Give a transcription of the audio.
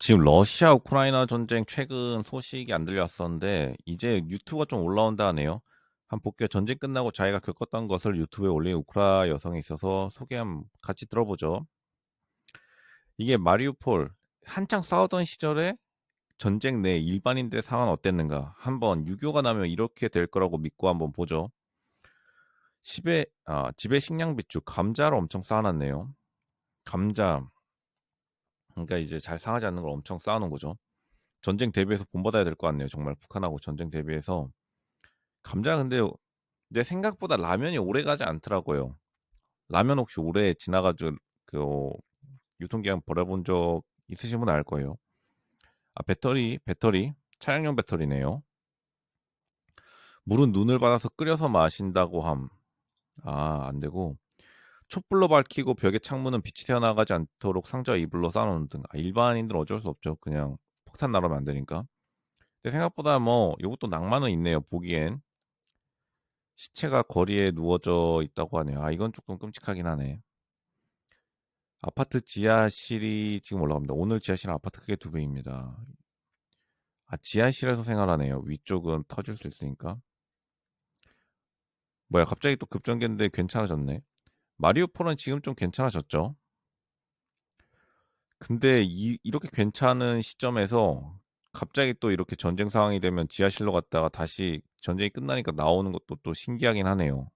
지금 러시아 우크라이나 전쟁 최근 소식이 안 들려왔었는데 이제 유튜브가 좀 올라온다 하네요. 한 볼게요. 전쟁 끝나고 자기가 겪었던 것을 유튜브에 올린 우크라 여성이 있어서 소개 한번 같이 들어보죠. 이게 마리우폴 한창 싸우던 시절에 전쟁 내 일반인들의 상황은 어땠는가? 한번 유교가 나면 이렇게 될 거라고 믿고 한번 보죠. 집에 아, 집에 식량 비축 감자를 엄청 쌓아놨네요. 감자 그러니까 이제 잘 상하지 않는 걸 엄청 쌓아놓은 거죠. 전쟁 대비해서 본받아야 될 것 같네요. 정말 북한하고 전쟁 대비해서 감자 근데 내 생각보다 라면이 오래 가지 않더라고요. 라면 혹시 오래 지나가지고 그 어, 유통기한 버려본 적 있으신 분 알 거예요. 아 배터리 배터리 차량용 배터리네요. 물은 눈을 받아서 끓여서 마신다고 함. 아, 안 되고 촛불로 밝히고 벽에 창문은 빛이 새어나가지 않도록 상자와 이불로 쌓아놓는 등 아, 일반인들은 어쩔 수 없죠. 그냥 폭탄 나르면 안 되니까. 근데 생각보다 뭐 이것도 낭만은 있네요. 보기엔 시체가 거리에 누워져 있다고 하네요. 아 이건 조금 끔찍하긴 하네. 아파트 지하실이 지금 올라갑니다. 오늘 지하실은 아파트 크게 두 배입니다. 아 지하실에서 생활하네요. 위쪽은 터질 수 있으니까. 뭐야 갑자기 또 급전개인데 괜찮아졌네. 마리오폴은 지금 좀 괜찮아졌죠. 근데 이, 이렇게 괜찮은 시점에서 갑자기 또 이렇게 전쟁 상황이 되면 지하실로 갔다가 다시 전쟁이 끝나니까 나오는 것도 또 신기하긴 하네요.